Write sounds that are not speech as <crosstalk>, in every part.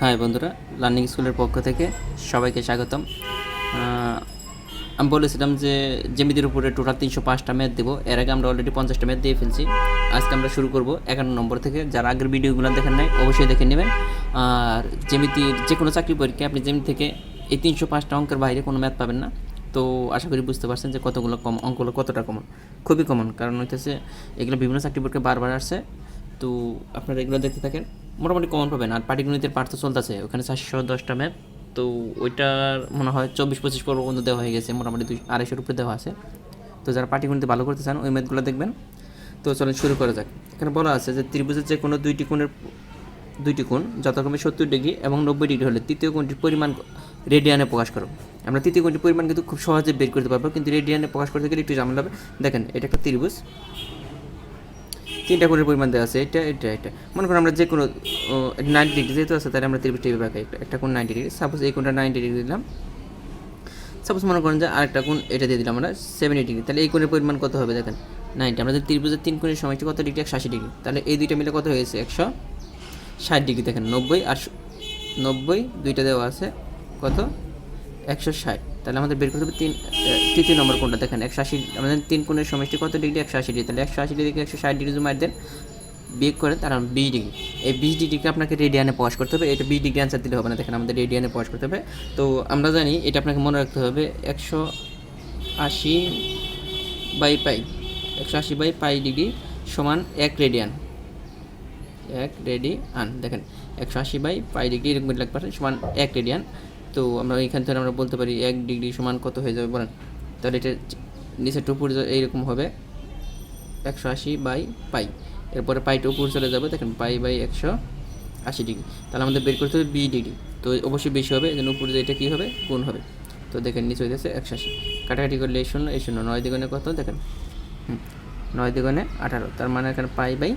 High বন্ধুরা learning স্কুলের পক্ষ থেকে সবাইকে স্বাগতম। আমি বলেছিলাম যে জেমিতির উপরে টোটাল তিনশো পাঁচটা ম্যাথ দেবো। এর আগে আমরা অলরেডি পঞ্চাশটা ম্যাথ দিয়ে ফেলছি। আজকে আমরা শুরু করব একান্ন নম্বর থেকে। যারা আগের ভিডিওগুলো দেখেন নাই, অবশ্যই দেখে নেবেন। আর জেমিতির যে কোনো চাকরি পরীক্ষা আপনি জেমিতি থেকে এই তিনশো পাঁচটা অঙ্কের বাইরে কোনো ম্যাথ পাবেন না। তো আশা করি বুঝতে পারছেন যে কতগুলো কম, অঙ্কগুলো কতটা কমন খুবই কমন কারণ হইতেছে এগুলো বিভিন্ন চাকরি পরীক্ষা বারবার আসছে। তো আপনারা এগুলো দেখতে থাকেন। মোটামুটি কমন পাবেন। আর পাটিগণিতের তো চলতেছে। ওখানে চারশো দশটা ম্যাপ তো ওইটার মনে হয় চব্বিশ পঁচিশ পর্ব পর্যন্ত দেওয়া হয়ে গেছে। মোটামুটি দুই আড়াইশোর উপরে দেওয়া আছে। তো যারা পাটিগণিতে ভালো করতে চান, ওই ম্যাথগুলো দেখবেন। তো চলেন শুরু করা যাক। এখানে বলা আছে যে ত্রিভুজের যে কোনো দুইটি কোণের দুইটি কোণ যথাক্রমে সত্তর ডিগ্রি এবং নব্বই ডিগ্রি হলে তৃতীয় কোণটির পরিমাণ রেডিয়ানে প্রকাশ করো। আমরা তৃতীয় কোণটির পরিমাণ কিন্তু খুব সহজে বের করতে পারব, কিন্তু রেডিয়ানে প্রকাশ করতে গেলে একটু ঝামেলা হবে। দেখেন, এটা একটা ত্রিভুজ। তিনটা কোণের পরিমাণ দেওয়া আছে, এটা এটা এটা। মনে করুন আমরা যে কোনো নাইনটি ডিগ্রি যেহেতু আছে, তাহলে আমরা ত্রিভুজটা আঁকাই একটা- কোণ নাইনটি ডিগ্রি সাপোজ এই কোণটা নাইনটি ডিগ্রি দিলাম। সাপোজ মনে করেন যে আরেকটা কোণ এটা দিয়ে দিলাম আমরা সেভেন্টি ডিগ্রি তাহলে এই কোণের পরিমাণ কত হবে দেখেন? নাইনটি আমাদের ত্রিভুজের তিন কোণের সময়টি কত ডিগ্রি একশো আশি ডিগ্রি তাহলে এই দুইটা মিলে কত হয়েছে একশো ষাট ডিগ্রি দেখেন নব্বই আর নব্বই, দুইটা দেওয়া আছে, কত? একশো ষাট। তাহলে আমাদের বের করতে হবে তিন তৃতীয় নম্বর কোনটা দেখেন, একশো আশি আমাদের তিন কোণের সমষ্টি কত ডিগ্রি? একশো আশি ডিগ্রি। তাহলে একশো আশি ডিগ্রি একশো ষাট ডিগ্রি মার দেন, বিয়োগ করে তার বিশ ডিগ্রি। এই বিশ ডিগ্রিকে আপনাকে রেডিয়ানে প্রকাশ করতে হবে, এটা বিশ ডিগ্রি অ্যান্সার দিলে হবে না, দেখেন আমাদের রেডিয়ানে প্রকাশ করতে হবে। তো আমরা জানি এটা আপনাকে মনে রাখতে হবে, একশো আশি বাই পাই, একশো আশি বাই পাই ডিগ্রি সমান এক রেডিয়ান। এক রেডি আন দেখেন, একশো আশি বাই পাই ডিগ্রি এরকম লাগবে সমান এক রেডিয়ান। তো আমরা এইখান থেকে আমরা বলতে পারি এক ডিগ্রি সমান কত হয়ে যাবে বলেন? তাহলে এটা নিচে টুপুর এইরকম হবে একশো আশি বাই পাই এরপরে পাইটা উপর চলে যাবে, দেখেন পাই বাই একশো আশি ডিগ্রি তাহলে আমাদের বের করতে হবে বি ডিগ্রি তো অবশ্যই বেশি হবে জন্য উপরে যে এটা কী হবে? গুণ হবে। তো দেখেন নিচে হয়ে যাচ্ছে একশো আশি। কাটাকাটি করলে এই শূন্য এই শূন্য, নয় দিগণে কত? দেখেন নয় দিগণে আঠারো। তার মানে এখানে পাই বাই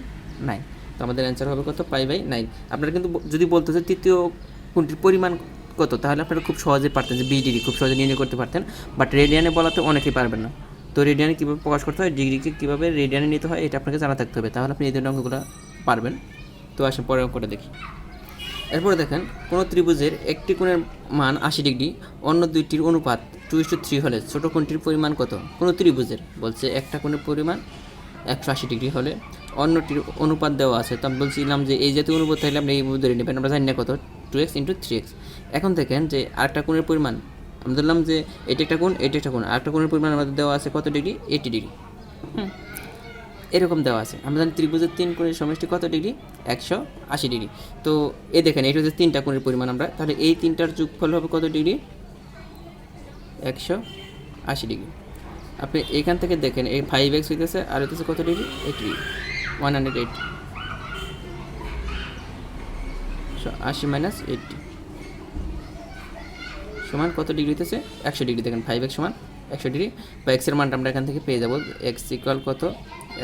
নাইন তো আমাদের অ্যান্সার হবে কত? পাই বাই নাইন আপনারা কিন্তু যদি বলতে তৃতীয় কোনটির পরিমাণ কত তাহলে আপনারা খুব সহজে পারতেন যে বি ডিগ্রি খুব সহজে নির্ণয় করতে পারতেন। বাট রেডিয়ানে বলাতে অনেকেই পারবেন না। তো রেডিয়ানে কীভাবে প্রকাশ করতে হয়? ডিগ্রিকে কীভাবে রেডিয়ানে নিতে হয়? এটা আপনাকে জানা থাকতে হবে। তাহলে আপনি এই ধরনের অঙ্কগুলো পারবেন। তো আসেন পরের অঙ্কটা দেখি। এরপরে দেখেন, কোনো ত্রিভুজের একটি কোণের মান আশি ডিগ্রি অন্য দুইটির অনুপাত টু ইস টু থ্রি হলে ছোটো কোণটির পরিমাণ কত? কোনো ত্রিভুজের। বলছে একটা কোণের পরিমাণ একশো আশি ডিগ্রি হলে অন্যটির অনুপাত দেওয়া আছে। তো আমি বলছিলাম যে এই জাতীয় অনুপাত থাকলে আপনি এই ধরে নেবেন। আমরা জানি না কত। Two x into three x এখন দেখেন যে আরেকটা কোণের পরিমাণ আমি ধরলাম যে এটা একটা কোণ এটা একটা কোণ আরেকটা কোণের পরিমাণ আমাদের দেওয়া আছে কত ডিগ্রি? Eighty degree. হুম। এরকম দেওয়া আছে। আমরা জানি ত্রিভুজের তিন কোণের সমষ্টি কত ডিগ্রি? একশো আশি ডিগ্রি। তো এই দেখেন এটা হচ্ছে তিনটা কোণের পরিমাণ আমরা। তাহলে এই তিনটার যোগফল হবে কত ডিগ্রি? একশো আশি ডিগ্রি। আপনি এখান থেকে দেখেন এই ফাইভ এক্স হইতেছে আর হইতেছে কত degree? Eight degree one hundred eight আশি মাইনাস এইটটি সমান কত ডিগ্রিতে হইতেছে একশো ডিগ্রি দেখেন ফাইভ এক্স সমান একশো ডিগ্রি বা এক্সের মানটা আমরা এখান থেকে পেয়ে যাব। এক্স ইকুয়াল কত?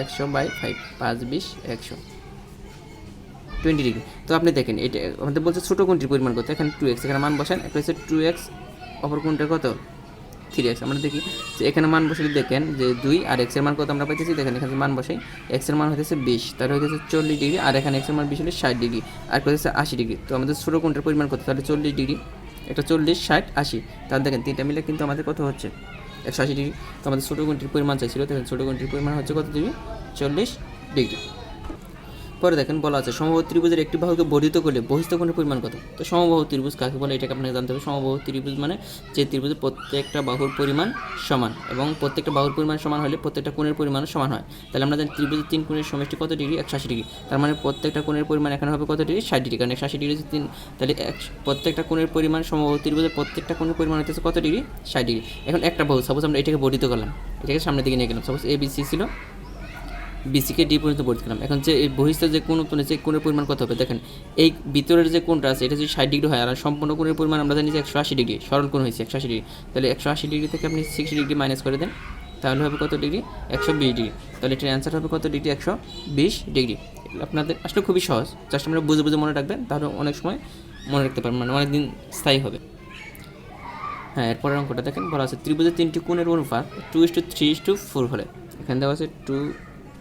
একশো বাই ফাইভ পাঁচ বিশ, একশো। টোয়েন্টি ডিগ্রি তো আপনি দেখেন, এটা আমাদের বলছে ছোটো কোনটির পরিমাণ কত? এখানে টু এক্স এখানে মান বসেন, একটা হচ্ছে টু এক্স অপর কোনটা কত? থ্রি এক্স আমরা দেখি যে এখানে মান বসালে দেখেন যে দুই আর এক্সের মান কত আমরা পাইতেছি? দেখেন এখানে মান বসাই এক্সের মান হতেছে বিশ। তাহলে হতেছে চল্লিশ ডিগ্রি আর এখানে এক্সের মান বিশ হলে ষাট ডিগ্রি। আর হতেছে আশি ডিগ্রি। তো আমাদের ছোটো কোনটার পরিমাণ কত? তাহলে চল্লিশ ডিগ্রি। এটা চল্লিশ, ষাট, আশি। তাহলে দেখেন তিনটা মিলে কিন্তু আমাদের কত হচ্ছে? একশো আশি ডিগ্রি। তো আমাদের ছোটো কোনটির পরিমাণ চাইছিল? দেখেন ছোটো কোনটির পরিমাণ হচ্ছে কত ডিগ্রি? চল্লিশ ডিগ্রি। পরে দেখেন বলা আছে, সমবাহু ত্রিভুজের একটি বাহুকে বর্ধিত করলে বহিস্থ কোণের পরিমাণ কত? তো সমবাহু ত্রিভুজ কাকে বলে? এটাকে আপনাকে জানতে হবে। সমবাহু ত্রিভুজ মানে যে ত্রিভুজের প্রত্যেকটা বাহুর পরিমাণ সমান এবং প্রত্যেকটা বাহুর পরিমাণ সমান হলে প্রত্যেকটা কোণের পরিমাণও সমান হয়। তাহলে আমরা জানি ত্রিভুজের তিন কোণের সমষ্টি কত ডিগ্রি? একশো আশি ডিগ্রি। তার মানে প্রত্যেকটা কোণের পরিমাণ এখানে হবে কত ডিগ্রি? ষাট ডিগ্রি। কারণ একশো আশি ডিগ্রি তিন। তাহলে এক, প্রত্যেকটা কোণের পরিমাণ সমবাহু ত্রিভুজের প্রত্যেকটা কোণের পরিমাণ হচ্ছে কত ডিগ্রি? ষাট ডিগ্রি। এখন একটা বাহু সাপোজ আমরা এটাকে বর্ধিত করলাম। এটাকে সামনের দিকে নিয়ে গেলাম। সাপোজ এ বি সি ছিল। বিসিকে ডি পর্যন্ত ভর্তি করলাম। এখন যে এই বহিস্থ যে উৎপন্ন হয়েছে, এই কোণের পরিমাণ কত হবে? দেখেন এই ভিতরের যে কোণটা আছে এটা যদি ষাট ডিগ্রি হয় আর সম্পূর্ণ কোণের পরিমাণ আমরা জানি যে একশো আশি ডিগ্রি সরল কোণ হয়েছে একশো আশি ডিগ্রি। তাহলে একশো আশি ডিগ্রি থেকে আপনি সিক্সটি ডিগ্রি মাইনাস করে দেন তাহলে হবে কত ডিগ্রি? একশো বিশ ডিগ্রি। তাহলে এটার অ্যান্সার হবে কত ডিগ্রি? একশো বিশ ডিগ্রি। আপনাদের আসলে খুবই সহজ। জাস্ট আমরা বুঝে বুঝে মনে রাখবেন তাহলে অনেক সময় মনে রাখতে পারবেন মানে অনেক দিন স্থায়ী হবে। হ্যাঁ এরপরের অঙ্কটা দেখেন বলা আছে ত্রিভুজের তিনটি কোণের অনুপাত two is to three is to four হলে। এখানে দেওয়া আছে two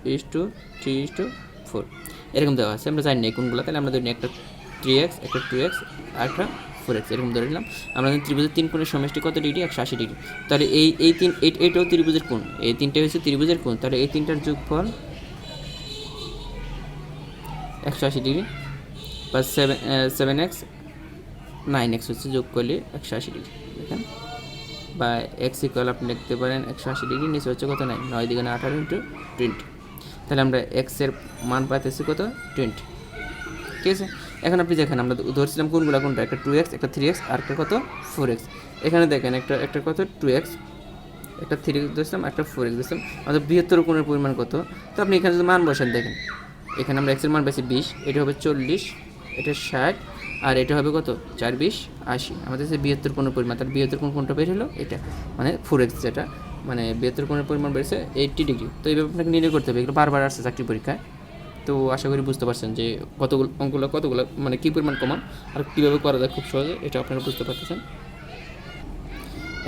is to three is to four এরকম দেওয়া আছে, আমরা জানি না কোনগুলো, তাহলে আমরা ধরি একটা থ্রি এক্স একটা টু এক্স আর একটা ফোর এক্স এরকম ধরে নিলাম। আমরা ত্রিভুজের তিন কোণের সমষ্টি কত ডিগ্রি? একশো আশি ডিগ্রি। তাহলে এই এই তিন, এই- এইটাও ত্রিভুজের কোণ। এই তিনটে হচ্ছে ত্রিভুজের কোণ। তাহলে এই তিনটার যোগফল একশো আশি degree plus seven seven x nine x হচ্ছে যোগ করলে একশো আশি ডিগ্রি। দেখেন বা এক্স ইকুয়াল আপনি লিখতে পারেন একশো আশি ডিগ্রি, নিচে হচ্ছে কত? নাই নয় দিকে আঠারো ইন্টু টোয়েন্টি তাহলে আমরা এক্সের মান পাইতেছি কত? টোয়েন্টি ঠিক আছে? এখন আপনি দেখেন, আমরা ধরছিলাম কোনগুলো, কোনটা? একটা টু এক্স একটা থ্রি এক্স আর একটা কত? ফোর এক্স এখানে দেখেন, একটা একটা কত? টু এক্স একটা থ্রি এক্স ধরছিলাম, একটা ফোর এক্স ধরছিলাম। আমাদের বৃহত্তর কোণের পরিমাণ কত? তো আপনি এখানে যদি মান বসেন, দেখেন। এখানে আমরা এক্সের মান পেয়েছি বিশ, এটা হবে চল্লিশ, এটা ষাট, আর এটা হবে কত? চার বিশ, আশি। আমাদের বৃহত্তর কোণের পরিমাণ, তার বৃহত্তর কোন কোনটা বের হলো? এটা মানে ফোর এক্স যেটা। মানে বৃহত্তর কোণের পরিমাণ বেড়েছে এইটটি ডিগ্রি তো এইভাবে আপনাকে নির্ণয় করতে হবে এগুলো বারবার আসছে চাকরি পরীক্ষায়। তো আশা করি বুঝতে পারছেন যে কতগুলো অঙ্কগুলো কতগুলো মানে কী পরিমাণ কমান আর কীভাবে করা যায় খুব সহজে এটা আপনারা বুঝতে পারতেছেন।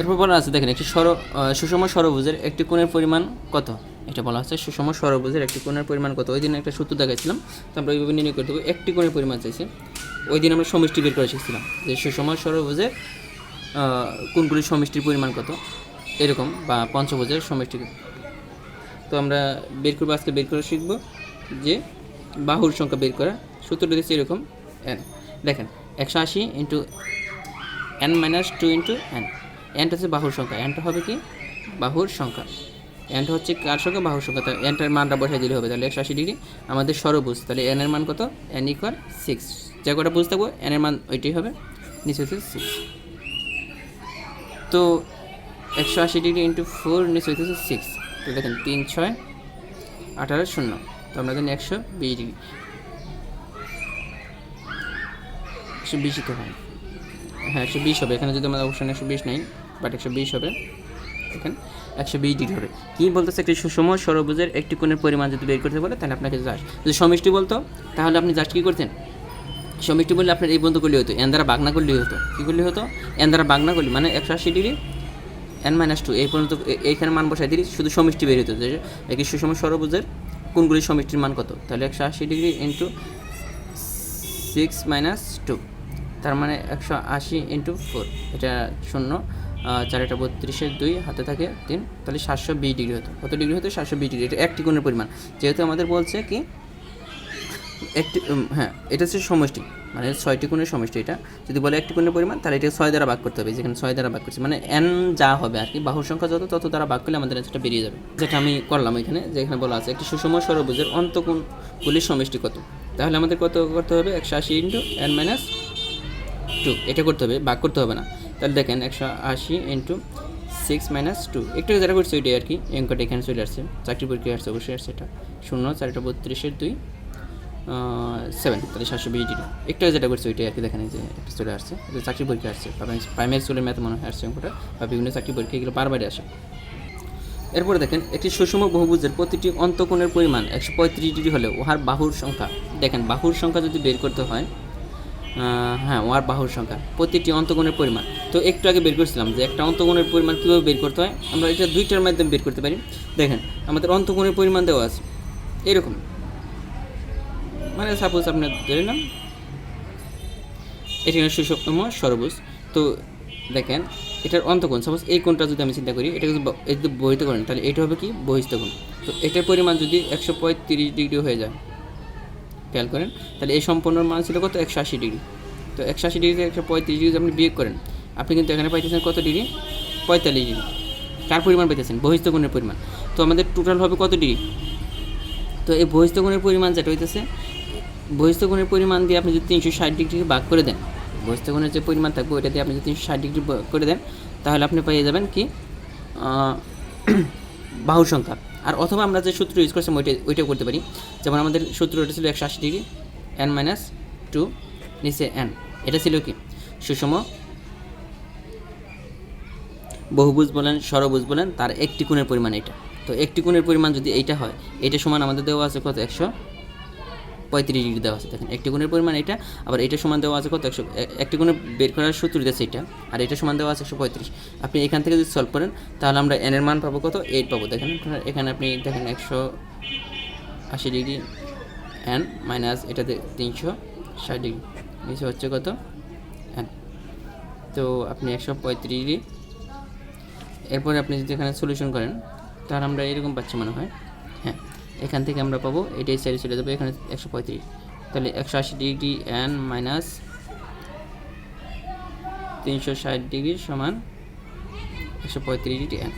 এরপর বলা আছে দেখেন একটি সর সুষম সরভুজের একটি কোণের পরিমাণ কত? এটা বলা হচ্ছে সুষম সরভুজের একটি কোণের পরিমাণ কত? ওই দিন একটা সূত্র দেখাচ্ছিলাম তো আমরা ওইভাবে নির্ণয় করতে হবে একটি কোণের পরিমাণ চাইছি। ওই দিন আমরা সমষ্টি বের করে শিখছিলাম যে সুষম সরভুজের আহ, কোণগুলির সমষ্টির পরিমাণ কত? এরকম বা পঞ্চভুজের সমষ্টি। তো আমরা বের করব, আজকে বের করে শিখব যে বাহুর সংখ্যা বের করা। সূত্রটা দিচ্ছে এরকম এন দেখেন, একশো আশি into n minus two into n এনটা হচ্ছে বাহুর সংখ্যা। এনটা হবে কি? বাহুর সংখ্যা। এনটা হচ্ছে কার সংখ্যা? বাহুর সংখ্যা। তাহলে এনটার মানটা বসাই দিলে হবে। তাহলে একশো আশি ডিগ্রি, আমাদের সরবুজ তাহলে এন এর মান কত? এন ইকুয়াল সিক্স যে কটা বুঝতে থাকব এন এর মান ওইটাই হবে। নিচে হচ্ছে সিক্স তো একশো আশি ডিগ্রি ইন্টু ফোর নিচে হইতেছে সিক্স তো দেখেন, তিন, ছয়, আঠারো, শূন্য। তো আমরা জানি একশো বিশ ডিগ্রি। একশো বিশই তো হয় হ্যাঁ একশো বিশ হবে। এখানে যদি আমাদের অপশন একশো বিশ নেই বাট একশো বিশ হবে, দেখেন, একশো বিশ ডিগ্রি হবে। কী বলতেছে একটি সুষম সরবুজের একটি কোণের পরিমাণ যদি বের করতে বলে, তাহলে আপনাকে জাস্ট যদি সমিষ্টি বলতো, তাহলে আপনি জাস্ট কী করতেন? সমিষ্টি বললে আপনার এই বন্ধ করলে হতো, এন দ্বারা বাগনা করলেই হতো। কী করলে হতো? এন দ্বারা বাগনা করলে মানে একশো আশি ডিগ্রি এন মাইনাস টু এই পর্যন্ত এইখানে মান বসাই দিলে, শুধু সমষ্টি বের হতো যে একটি সুষম সরবুজের কোনগুলির সমষ্টির মান কত? তাহলে একশো আশি degree into six minus two তার মানে একশো আশি ইন্টু ফোর এটা শূন্য চার এটা বত্রিশের দুই, হাতে থাকে তিন, তাহলে সাতশো বিশ ডিগ্রি হতো। কত ডিগ্রি হতো? সাতশো বিশ ডিগ্রি এটা একটি কোণের পরিমাণ। যেহেতু আমাদের বলছে কি একটি হ্যাঁ এটা হচ্ছে সমষ্টি মানে ছয়টি কোণের সমষ্টি এটা। যদি বলে একটি কোণের পরিমাণ, তাহলে এটা ছয় দ্বারা ভাগ করতে হবে, যেখানে ছয় দ্বারা ভাগ করছে মানে এন যা হবে আর কি, বাহুর সংখ্যা যত, তত দ্বারা ভাগ করলে আমাদের অ্যান্সারটা বেরিয়ে যাবে। যেটা আমি করলাম এখানে যেখানে বলা আছে, একটি সুষম সরবুজের অন্তকোণগুলির সমষ্টি কত? তাহলে আমাদের কত করতে হবে? একশো আশি ইন্টু এন মাইনাস টু এটা করতে হবে, ভাগ করতে হবে না। তাহলে দেখেন, একশো আশি ইন্টু সিক্স মাইনাস টু একটু যেটা করছে ওইটাই আর কি অঙ্কটা এখানে চলে আসছে, চাকরি পরীক্ষা আসছে, অবশ্যই আসছে এটা। শূন্য, চারটা বত্রিশের দুই সেভেন তাহলে সাতশো বিশ ডিগ্রি একটু যেটা করছে, ওইটাই আর কি দেখেন যে একটা চলে আসছে। চাকরি পরীক্ষা আসছে। প্রাইমারি স্কুলের ম্যাথ মনে হয় আসছে অঙ্কটা, বা বিভিন্ন চাকরি পরীক্ষা, এগুলো বারবারই আসে। এরপরে দেখেন, একটি সুষম বহুভুজের প্রতিটি অন্তকোণের পরিমাণ একশো পঁয়ত্রিশ ডিগ্রি হলে উহার বাহুর সংখ্যা। দেখেন, বাহুর সংখ্যা যদি বের করতে হয় হ্যাঁ উহার বাহুর সংখ্যা, প্রতিটি অন্তকোণের পরিমাণ। তো একটু আগে বের করছিলাম যে একটা অন্তকোণের পরিমাণ কীভাবে বের করতে হয়, আমরা এটা দুইটার মাধ্যমে বের করতে পারি। দেখেন, আমাদের অন্তকোণের পরিমাণ দেওয়া আছে, এরকম। মানে সাপোজ আপনার ধরে নাম এটি হলো সুষম সরবুজ। তো দেখেন, এটার অন্তকোণ সাপোজ এই কোণটা যদি আমি চিন্তা করি এটা যদি বহিত করেন, তাহলে এটা হবে কি? বহিস্থ কোণ। তো এটার পরিমাণ যদি একশো পঁয়ত্রিশ ডিগ্রি হয়ে যায়, খেয়াল করেন, তাহলে এই সম্পূর্ণ মান ছিল কত? একশো আশি ডিগ্রি। তো একশো আশি ডিগ্রি একশো পঁয়ত্রিশ ডিগ্রি আপনি বিয়োগ করেন, আপনি কিন্তু এখানে পাইতেছেন কত ডিগ্রি? পঁয়তাল্লিশ ডিগ্রি। কার পরিমাণ পাইতেছেন? বহিস্থ কোণের পরিমাণ। তো আমাদের টোটাল হবে কত ডিগ্রি? তো এই বহিস্থ কোণের পরিমাণ যেটা হইতেছে বহিস্থ কোণের পরিমাণ দিয়ে আপনি যদি তিনশো ষাট ডিগ্রি ভাগ করে দেন বহিস্থ কোণের যে পরিমাণ থাকবে ওইটা দিয়ে আপনি যদি তিনশো ষাট ডিগ্রি করে দেন, তাহলে আপনি পেয়ে যাবেন কি? <clears throat> বাহু সংখ্যা। আর অথবা আমরা যে সূত্র ইউজ করছিলাম ওইটা ওইটাও করতে পারি। যেমন আমাদের সূত্র ওটা ছিল একশো আশি ডিগ্রি এন মাইনাস টু নিচে এন এটা ছিল কি? সুষম বহুভুজ বলেন সরবুজ বলেন, তার একটি কোণের পরিমাণ এটা। তো একটি কোণের পরিমাণ যদি এইটা হয় এটা সমান আমাদের দেওয়া আছে কত? একশো পঁয়ত্রিশ ডিগ্রি দেওয়া আছে। দেখেন, একটি কোণের পরিমাণ এটা, আবার এটা সমান দেওয়া আছে কত? একশো একটি কোণে বের করার সূত্র দিয়েছে এটা, আর এটা সমান দেওয়া আছে একশো পঁয়ত্রিশ। আপনি এখান থেকে যদি সলভ করেন, তাহলে আমরা এনের মান পাবো কত? এইট পাবো। দেখেন, এখানে আপনি দেখেন একশো আশি ডিগ্রি এন মাইনাস এটাতে তিনশো ষাট ডিগ্রি। নিচে হচ্ছে কত? এন তো আপনি একশো পঁয়ত্রিশ ডিগ্রি। এরপরে আপনি যদি এখানে সলিউশন করেন, তাহলে আমরা এরকম পাচ্ছি মনে হ্যাঁ। এখান থেকে আমরা পাবো, এটাই সাইডে চলে যাবে, এখানে একশো পঁয়ত্রিশ। তাহলে একশো আশি ডিগ্রি এন মাইনাস তিনশো ষাট ডিগ্রি সমান একশো পঁয়ত্রিশ ডিগ্রি এন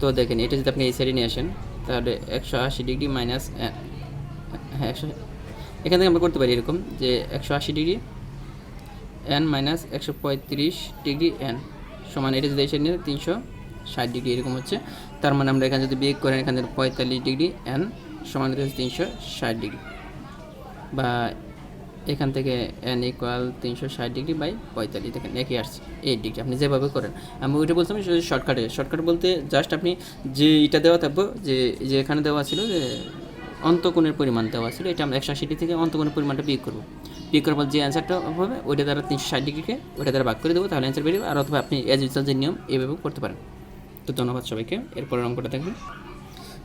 তো দেখেন, এটা যদি আপনি এই সাইডে নিয়ে আসেন, তাহলে একশো আশি ডিগ্রি মাইনাস হ্যাঁ একশো, এখান থেকে আমরা করতে পারি এরকম যে একশো আশি ডিগ্রি এন মাইনাস একশো পঁয়ত্রিশ ডিগ্রি এন সমান, এটা যদি এসে নিয়ে তিনশো ষাট ডিগ্রি এরকম হচ্ছে। তার মানে আমরা এখানে যদি বিয়োগ করেন, এখানে পঁয়তাল্লিশ ডিগ্রি এন সমান হচ্ছে তিনশো ষাট ডিগ্রি। বা এখান থেকে এন ইকুয়াল তিনশো ষাট ডিগ্রি বাই পঁয়তাল্লিশ, দেখেন একই আসছে এইট ডিগ্রি, আপনি যেভাবে করেন। আমি ওইটা বলছিলাম শর্টকাটে শর্টকাট বলতে জাস্ট আপনি যে এটা দেওয়া থাকব, যে যে এখানে দেওয়া ছিল যে অন্তকোণের পরিমাণ দেওয়া ছিল, এটা আমরা একশো আশি থেকে অন্তকোণের পরিমাণটা বিয়োগ করব। বিয়োগ করার পর যে অ্যান্সারটা হবে, ওইটা দ্বারা তিনশো ষাট ডিগ্রিকে ওইটা দ্বারা ভাগ করে দেবো, তাহলে অ্যান্সার বেরিয়ে আর অথবা আপনি এজ ইউজাল যে নিয়ম এইভাবে করতে পারেন। তো ধন্যবাদ সবাইকে। এরপরের অঙ্কটা দেখবেন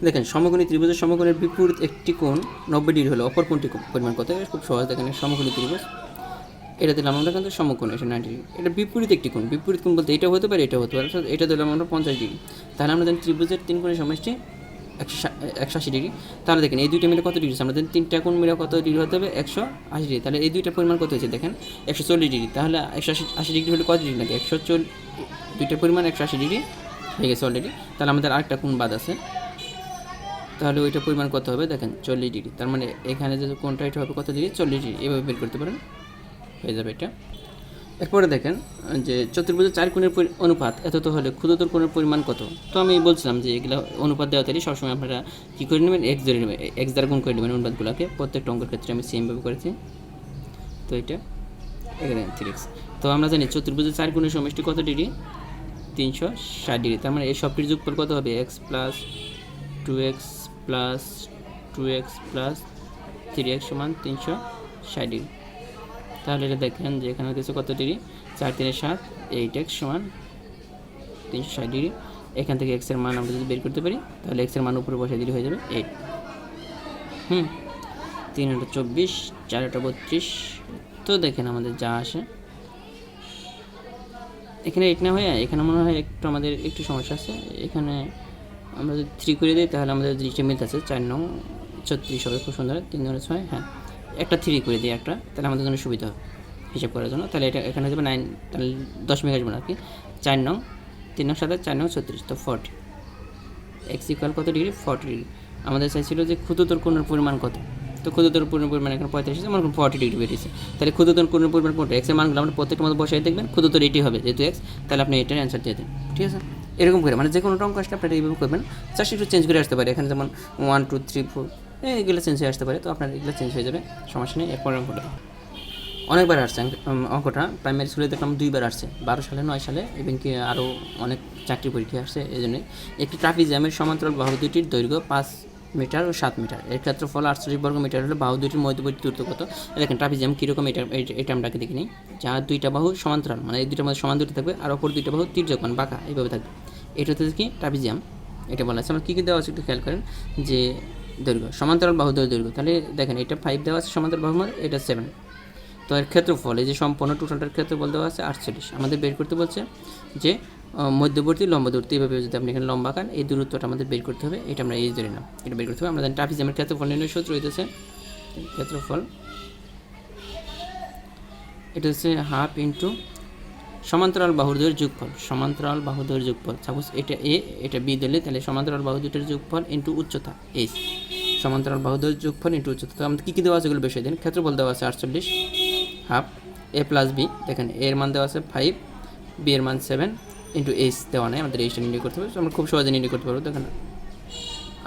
দেখেন, সমকোণী ত্রিভুজের সমকোণের বিপরীত একটি কোণ নব্বই ডিগ্রি হলো অপর কোণটি পরিমাণ কত? খুব সহজ দেখেন সমকোণী ত্রিভুজ। এটা দিলাম আমরা কিন্তু সমকোণ, এটা নাইনটি ডিগ্রি। এটা বিপরীত একটি কোণ। বিপরীত কোণ বলতে এটা হতে পারে, এটা হতে পারে। এটা দিলাম আমরা পঞ্চাশ ডিগ্রি। তাহলে আমরা জানি ত্রিভুজের তিন কোণের সমষ্টি একশো আশি ডিগ্রি। তাহলে দেখেন, এই দুইটা মিলে কত ডিগ্রি? আমরা জানি তিনটা কোণ মিলে কত ডিগ্রি হতে হবে? একশো আশি ডিগ্রি। তাহলে এই দুইটা পরিমাণ কত হয়েছে দেখেন? একশো চল্লিশ ডিগ্রি। তাহলে একশো আশি আশি ডিগ্রি হলে কত ডিগ্রি লাগে? একশো চল্লিশ দুইটার পরিমাণ একশো আশি ডিগ্রি। হয়ে গেছে অলরেডি তাহলে আমাদের আরেকটা কোণ বাদ আছে। তাহলে ওইটা পরিমাণ কত হবে? দেখেন, চল্লিশ ডিগ্রি। তার মানে এখানে যে কোনটা এটা হবে কত ডিগ্রি? চল্লিশ ডিগ্রি। এভাবে বের করতে পারেন। হয়ে যাবে এটা। এরপরে দেখেন, যে চতুর্ভুজের চার কোণের অনুপাত, এত তো হলে ক্ষুদ্রতর কোণের পরিমাণ কত? তো আমি বলছিলাম যে এগুলো অনুপাত দেওয়া তাহলে সবসময় আপনারা কী করে নেবেন? এক্স ধরে নেবেন। এক্স দ্বারা গুণ করে নেবেন অনুপাতগুলোকে। প্রত্যেকটা অঙ্কের ক্ষেত্রে আমি সেমভাবে করেছি। তো এটা, এখানে থ্রিক্স তো আমরা জানি চতুর্ভুজের চার কোণের সমষ্টি কত ডিগ্রি? তিনশো ষাট ডিগ্রি। তার মানে এই সবটির যোগফল কত হবে? X plus two x plus two x plus three x সমান তিনশো ষাট ডিগ্রি। তাহলে এটা দেখেন যে এখানে হচ্ছে কত ডিগ্রি? চার তিনে সাত এইট এক্স সমান তিনশো ষাট ডিগ্রি। এখান থেকে এক্সের মান আমরা যদি বের করতে পারি, তাহলে এক্সের মান উপরে বসে দিলে হয়ে যাবে এইট হুম? তিন হাজার চব্বিশ, চার হাজার বত্রিশ। তো দেখেন আমাদের যা আসে। এখানে এইট না হয়ে, এখানে মনে হয় একটু আমাদের একটু সমস্যা আছে। এখানে আমরা যদি থ্রি করে দিই, তাহলে আমাদের জিনিসটা মিলতে আছে, চার নং, ছত্রিশ হবে, খুব সুন্দর। তিন ধরে ছয় হ্যাঁ। একটা থ্রি করে দিই একটা, তাহলে আমাদের জন্য সুবিধা হবে হিসাব করার জন্য। তাহলে এটা এখানে যাবে নাইন তাহলে দশমিক আসবে না আর কি। চার নং, তিন নং সাথে চার নং ছত্রিশ, তো ফর্টি এক্স ইকুয়াল কত ডিগ্রি ফর্টি ডিগ্রি আমাদের চাইছিল যে ক্ষুদ্রতর কোণের পরিমাণ কত? তো ক্ষুদ্রতর কোণের পরিমাণ এখানে পঁয়তাল্লিশ মনে করুন ফর্টি ডিগ্রি বেরিয়েছে। তাহলে ক্ষুদ্রতর কোণের পরিমাণ কোনটা? এক্সের মানগুলো আমরা প্রত্যেকটা মধ্যে বসাই দেখবেন ক্ষুদ্রতর এটি হবে যেহেতু এক্স তাহলে আপনি এটার অ্যান্সার দিয়ে দেন। ঠিক আছে? এরকম করে মানে যে কোনো অঙ্ক আসলে আপনারা এইভাবে করবেন। জাস্ট একটু চেঞ্জ করে আসতে পারে, এখানে যেমন ওয়ান টু থ্রি ফোর এগুলো চেঞ্জ হয়ে আসতে পারে, তো আপনার এগুলো চেঞ্জ হয়ে যাবে, সমস্যা নেই এরপর অঙ্কটা। অনেকবার আসছে অঙ্কটা প্রাইমারি স্কুলে দেখলাম দুইবার আসছে, বারো সালে, নয় সালে এবং কি আরও অনেক চাকরি পরীক্ষা আসছে এই জন্যই একটি ট্রাফিক জ্যামের সমান্তরাল বাহু দুটির দৈর্ঘ্য পাঁচ মিটার ও সাত মিটার। এর ক্ষেত্রফল আটচল্লিশ বর্গ মিটার হলে বাহু দুটির মধ্যবর্তী দূরত্ব কত দেখেন ট্রাফিক জ্যাম কীরকম এটা এটা- আমরা আগে দেখিনি। যা দুইটা বাহু সমান্তরাল মানে এই দুইটার মধ্যে সমান দূরত্ব থাকবে আর অপর দুইটা বাহু তির্যক মানে বাঁকা, এইভাবে থাকবে। এটা হচ্ছে কি ট্রাফিক জ্যাম এটা বলা আছে। আমরা কী কী দেওয়া আছে একটু খেয়াল করেন, যে দৈর্ঘ্য, সমান্তরাল বাহু দৈর্ঘ্য তাহলে দেখেন, এটা ফাইভ দেওয়া আছে, সমান্তরাল বাহু মানে এটা সেভেন তো এর ক্ষেত্রফল, এই যে সম্পূর্ণ টোটালটার ক্ষেত্রফল দেওয়া আছে আটচল্লিশ। আমাদের বের করতে বলছে যে মধ্যবর্তী লম্বা দূরত্ব এইভাবে যদি আপনি এখানে লম্বা কান এই দূরত্বটা আমাদের বের করতে হবে। এটা আমরা এই ধরে নাম এটা বের করতে হবে। আমরা জানি জ্যামের ক্ষেত্রফল নির্ণয় সূত্র হইতেছে ক্ষেত্রফল। এটা হচ্ছে হাফ ইন্টু সমান্তরাল বাহুদের যোগফল। সমান্তরাল বাহুদের যোগফল। সাপোজ এটা এ, এটা বি দিলে তাহলে সমান্তরাল বাহু দুটোর যোগফল ইন্টু উচ্চতা এইচ সমান্তরাল বাহুদের যোগফল ইন্টু উচ্চতা। তো আমাদের কী কী দেওয়া আছে এগুলো বেশি দিন। ক্ষেত্রফল দেওয়া আছে আটচল্লিশ, হাফ, এ প্লাস বি। দেখেন এর মান দেওয়া আছে ফাইভ বি এর মান সেভেন ইন্টু এইচ দেওয়া নেই, আমাদের এইচটা নির্ণয় করতে হবে। আমরা খুব সহজে নির্ণয় করতে পারব দেখেন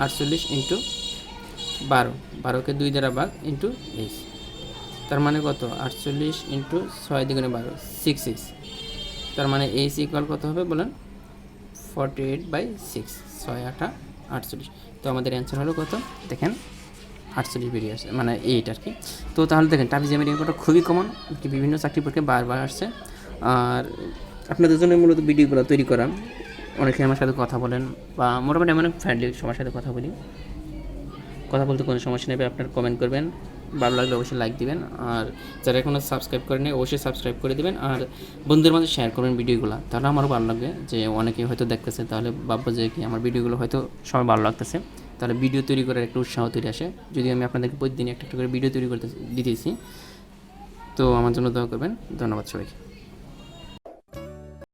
আটচল্লিশ ইন্টু বারো। বারোকে দুই দ্বারা ভাগ ইন্টু এইচ তার মানে কত? আটচল্লিশ ইন্টু ছয় দ্বিগুণে বারো সিক্স এইচ তার মানে এইচ ইকুয়াল কত হবে বলেন? ফর্টি এইট বাই সিক্স ছয়, আটা, আটচল্লিশ। তো আমাদের অ্যান্সার হলো কত? দেখেন, আটচল্লিশ বেরিয়ে আসে মানে এইট আর কি। তো তাহলে দেখেন, টাফি জ্যামের অঙ্কটা খুবই কমন কি বিভিন্ন চাকরি পরীক্ষায় বারবার আসছে। আর আপনাদের জন্য মূলত ভিডিওগুলো তৈরি করা। অনেকে আমার সাথে কথা বলেন বা মোটামুটি আমি অনেক ফ্রেন্ডলি সবার সাথে কথা বলি। কথা বলতে কোনো সমস্যা নেবে আপনার কমেন্ট করবেন। ভালো লাগলে অবশ্যই লাইক দিবেন। আর যারা এখনও সাবস্ক্রাইব করেনি অবশ্যই সাবস্ক্রাইব করে দিবেন। আর বন্ধুদের মাঝে শেয়ার করবেন ভিডিওগুলো। তাহলে আমারও ভালো লাগবে যে অনেকে হয়তো দেখতেছে। তাহলে ভাববো যে কি আমার ভিডিওগুলো হয়তো সবাই ভালো লাগতেছে। তাহলে ভিডিও তৈরি করার একটা উৎসাহ তৈরি আসে। যদি আমি আপনাদেরকে প্রতিদিন একটা একটা করে ভিডিও তৈরি করতে দিতেছি, তো আমার জন্য দোয়া করবেন। ধন্যবাদ সবাইকে।